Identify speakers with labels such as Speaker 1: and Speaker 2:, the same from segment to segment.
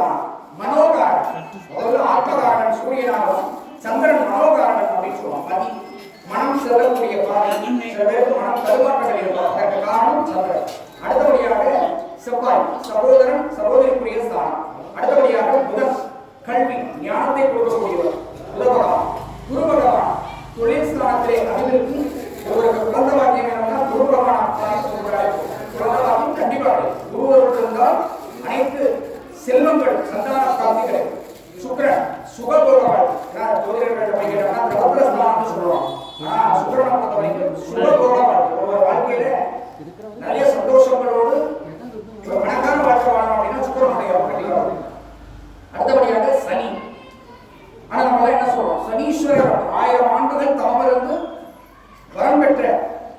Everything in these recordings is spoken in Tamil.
Speaker 1: சொல்லலாம் மனோகாரன். அதாவது ஆத்மகாரன் சூரியனாகவும் சந்திரன் மனோகாரன் அப்படின்னு சொல்லுவான். பதி. மனம் செல்லக்கூடிய பாதை. சில பேருக்கு மனம் தருமாற்றங்கள் இருக்கும். அதற்கு காரணம் சந்திரன். அடுத்தபடியாக செவ்வாய். சகோதரன் சகோதரிக்குரிய ஸ்தானம். அடுத்தபடியாக புதன். கல்வி. ஞானத்தை கொடுக்கக்கூடியவர். புத குரு பகவான். தொழில் ஸ்தானத்திலே அறிவிற்கு ஒருவருக்கு குழந்தை வாக்கியம் வேணும்னா குரு பகவான் சொல்லுவோம் ஆனா பொறுத்த வரைக்கும் ஒவ்வொரு வாழ்க்கையில நிறைய சந்தோஷங்களோடு கணக்கான வாழ்க்கை வாழணும் அப்படின்னா சுக்கிரனுடைய கண்டிப்பாக அடுத்தபடியாக சனி. ஆனா நம்ம என்ன சொல்றோம்? சனீஸ்வரர் ஆயிரம் ஆண்டுகள் தவமிருந்து வரம் பெற்ற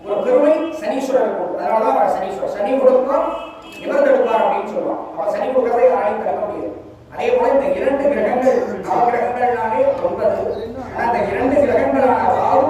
Speaker 1: ஒரு பெருமை சனீஸ்வரர் அதனாலதான் சனீஸ்வரர். சனி கொடுப்பார் இவர் தடுப்பார் அப்படின்னு சொல்லுவான். அவன் சனி கொடுக்கறதை யாரையும் தடுக்க முடியாது. அதே போல இந்த இரண்டு கிரகங்கள் நவகிரகங்கள்னாலே ஒன்பது. ஆனா இந்த இரண்டு கிரகங்களான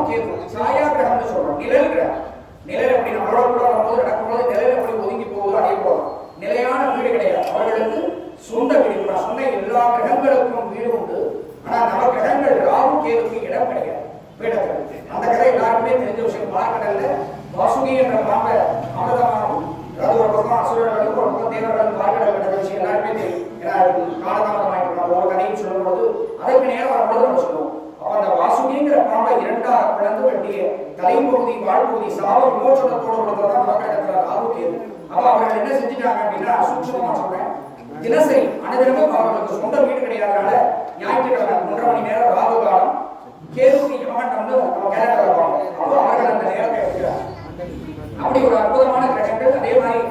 Speaker 1: ராகு கேது சாயா கிரகம்னு சொல்றோம். நிழல் கிரகம். நிழல் அப்படி நம்மளோட கூட வரும்போது நடக்கும்போது நிழல் எப்படி ஒதுங்கி போகுது அதே போல நிலையான வீடு கிடையாது. அவர்களுக்கு சொந்த வீடு. கூட சொன்ன எல்லா கிரகங்களுக்கும் வீடு உண்டு. ஆனா நம்ம கிரகங்கள் ராகு கேதுக்கு இடம் கிடையாது. வீடத்தில் அந்த கதை எல்லாருக்குமே தெரிஞ்ச விஷயம். பார்க்கடல்ல வாசுகி என்ற பாம்பை அமிர்தமாகவும் அது ஒரு பக்கம் அசுரர்களுக்கு ஒரு பக்கம் தேவர்களுக்கு பார்க்கடல் கட்ட விஷயம் எல்லாருமே தெரியும். ஏன்னா காலதாமதமாயிட்டு நம்ம ஒரு கதையும் சொல்லும்போது அதற்கு நேரம் வரும்போது நம்ம சொல்லுவோம். அந்த வாசுகிங்கிற பாம்பை இரண்டாக பிளந்து வெட்டிய தலைப்பகுதி வாழ்பகுதி சாவ விமோசனத்தோடு கொடுத்ததான் நவகிரகத்தில் ராகு கேது அப்ப அவர்கள் என்ன செஞ்சுட்டாங்க அப்படின்னா சூட்சமா சொல்றேன். தினசரி அனைவருக்கும் அவர்களுக்கு சொந்த வீடு கிடையாதனால ஞாயிற்றுக்கிழமை ஒன்றரை மணி நேரம் ராகு காலம். கேதுக்கு யமகண்டம் வந்து கேரளா வருவாங்க. அப்போ அவர்கள் அந்த நேரத்தை எடுக்கிறார். அப்படி ஒரு அற்புதமான கிரகங்கள் அதே மாதிரி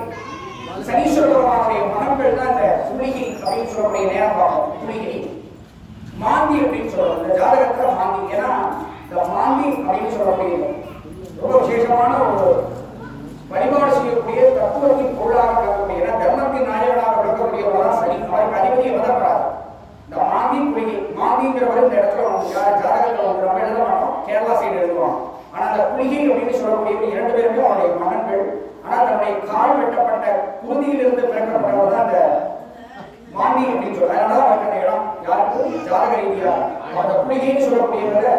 Speaker 1: சனீஸ்வர பகவானுடைய மகன்கள் தான் இந்த சுளிகி அப்படின்னு சொல்லக்கூடிய நேரம் பார்க்கும் சுளிகிரி அப்படின்னு சொல்றோம். ஜாதகத்துல மாந்திங் ஏன்னா இந்த மாந்தி அப்படின்னு சொல்லக்கூடிய ரொம்ப விசேஷமான ஒரு வழிபாடு செய்யக்கூடிய தத்துவத்தின் பொருளாக விளக்கக்கூடிய ஏன்னா தர்மத்தின் நாயகனாக விளக்கக்கூடியவராக சரி அவருக்கு அதிபதியை வதப்படாது இந்த மாந்தி குளிகை மாந்திங்கிறவர் இந்த இடத்துல வந்து ஜாதகத்தில் வந்து நம்ம எழுத மாட்டோம் கேரளா சைடு எழுதுவோம் ஆனா அந்த குளிகை அப்படின்னு சொல்லக்கூடியவர் இரண்டு பேருமே அவருடைய மகன்கள். ஆனா தன்னுடைய கால் வெட்டப்பட்ட குருதியிலிருந்து பிறக்கப்பட்டவர் தான் அந்த மாந்தி அப்படின்னு சொல்றாங்க. அதனால அவருக்கு யாருக்கு ஜாதக ரீதியா அந்த குளிகைன்னு சொல்லக்கூடியவரை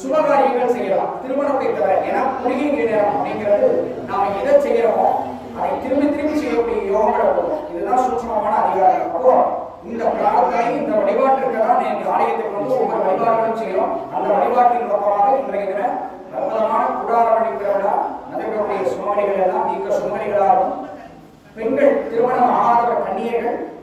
Speaker 1: சுபகாரியங்கள் செய்யலாம் திருமணத்தை தவிர ஏன்னா குளிகை நேரம் அப்படிங்கிறது நாம எதை செய்யறோமோ அதை திரும்பி திரும்பி செய்யக்கூடிய யோகங்களை கொடுக்கும் இதுதான் சூட்சமமான அதிகாரம் அப்போ இந்த பிரார்த்தனை இந்த வழிபாட்டிற்கு தான் நீங்க ஆலயத்துக்கு வந்து ஒவ்வொரு வழிபாடுகளும் செய்யறோம் அந்த வழிபாட்டின் நோக்கமாக இன்றைய தின அற்புதமான குடாரமணி பிறவிழா நடைபெறக்கூடிய சுமணிகள் எல்லாம் நீக்க சுமணிகளாகவும் பெண்கள் திருமணம்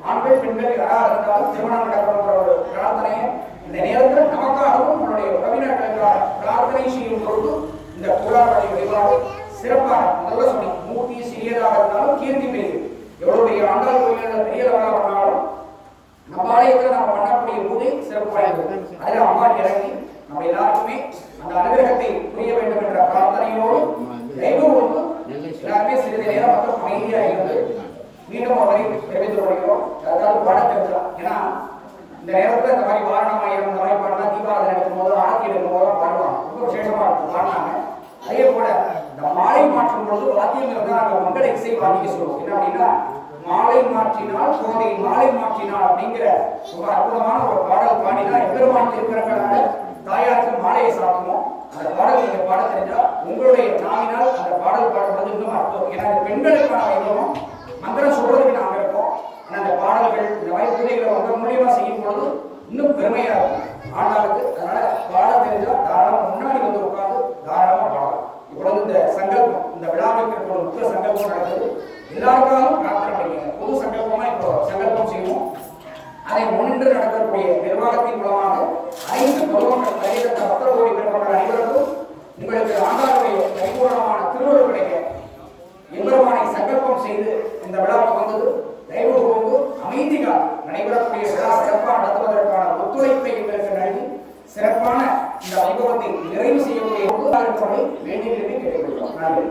Speaker 1: ஆண்கள் பெண்கள் யாராக இருந்தாலும் திருமணம் நடக்கணுன்ற ஒரு பிரார்த்தனையை இந்த நேரத்தில் நமக்காகவும் நம்மளுடைய உறவினர்களுக்காக பிரார்த்தனை செய்யும் பொழுது இந்த புறாவளி வழிபாடு சிறப்பாக முதல்ல சொன்னி மூர்த்தி சிறியதாக இருந்தாலும் கீர்த்தி பெரியது எவ்வளவு பெரிய ஆண்டாள் கோயில்கள் பெரிய லெவலாக பண்ணாலும் நம்ம ஆலயத்தில் நம்ம பண்ணக்கூடிய பூஜை சிறப்பு வாய்ந்தது அதில் அம்மா இறங்கி நம்ம எல்லாருக்குமே அந்த அனுகிரகத்தை புரிய வேண்டும் என்ற பிரார்த்தனையோடு தெய்வம் எல்லாருமே சிறிது நேரம் மட்டும் அமைதியா இருந்து மீண்டும் அவரை தெரிவித்துக் கொள்கிறோம். அதாவது பாட ஏன்னா இந்த நேரத்தில் இந்த மாதிரி வாரணமாயிரம் இந்த மாதிரி பாடலாம் தீபாவளி எடுக்கும் போது ஆரத்தி எடுக்கும் போது பாடுவாங்க. ரொம்ப விசேஷமாக இருக்கும். பாடினாங்க. அதே போல இந்த மாலை மாற்றும் பொழுது வாத்தியம் இருந்தால் நாங்கள் மங்கள இசை வாத்திக்க சொல்லுவோம். என்ன அப்படின்னா மாலை மாற்றினால் கோதை மாலை மாற்றினால் அப்படிங்கிற ரொம்ப அற்புதமான ஒரு பாடல் பாடினா எம்பெருமான் திருக்கிறவங்களால தாயாருக்கு மாலையை சாப்பிடுவோம் அந்த பாடல் நீங்க பாட தெரிஞ்சா உங்களுடைய நாவினால் அந்த பாடல் பாடுறது இன்னும் அர்த்தம் ஏன்னா பெண்களுக்கான வைபவம் மந்திரம் சொல்றதுக்கு நாங்க இருக்கோம் ஆனா அந்த பாடல்கள் இந்த மாதிரி பூஜைகளை உங்க மூலியமா செய்யும் பொழுது இன்னும் பெருமையா இருக்கும் ஆண்டாளுக்கு அதனால பாட தெரிஞ்சா தாராளமா முன்னாடி வந்து உட்கார்ந்து தாராளமா பாடலாம் இவ்வளவு இந்த சங்கல்பம் இந்த விழாவுக்கு ஒரு முக்கிய சங்கல்பம் நடக்குது எல்லாருக்காகவும் பிரார்த்தனை பண்ணிக்கங்க பொது சங்கல்பமா இப்போ சங்கல்பம் செய்வோம் இன்று நடக்கக்கூடிய நிர்வாகத்தின் மூலமாக ஐந்து பொதுமக்கள் கையிட்ட பத்திர கோடி பெருமக்கள் அனைவருக்கும் உங்களுக்கு ஆண்டாளுடைய கைகூடமான திருவள்ளுவர் கிடைக்க எம்பெருமானை சங்கல்பம் செய்து இந்த விழாவுக்கு வந்தது. தயவு கூர்ந்து அமைதி நடைபெறக்கூடிய விழா சிறப்பாக நடத்துவதற்கான ஒத்துழைப்பை எங்களுக்கு நல்கி சிறப்பான இந்த வைபவத்தை நிறைவு செய்யக்கூடிய வேண்டிய கேட்டுக்கொள்கிறோம். நன்றி.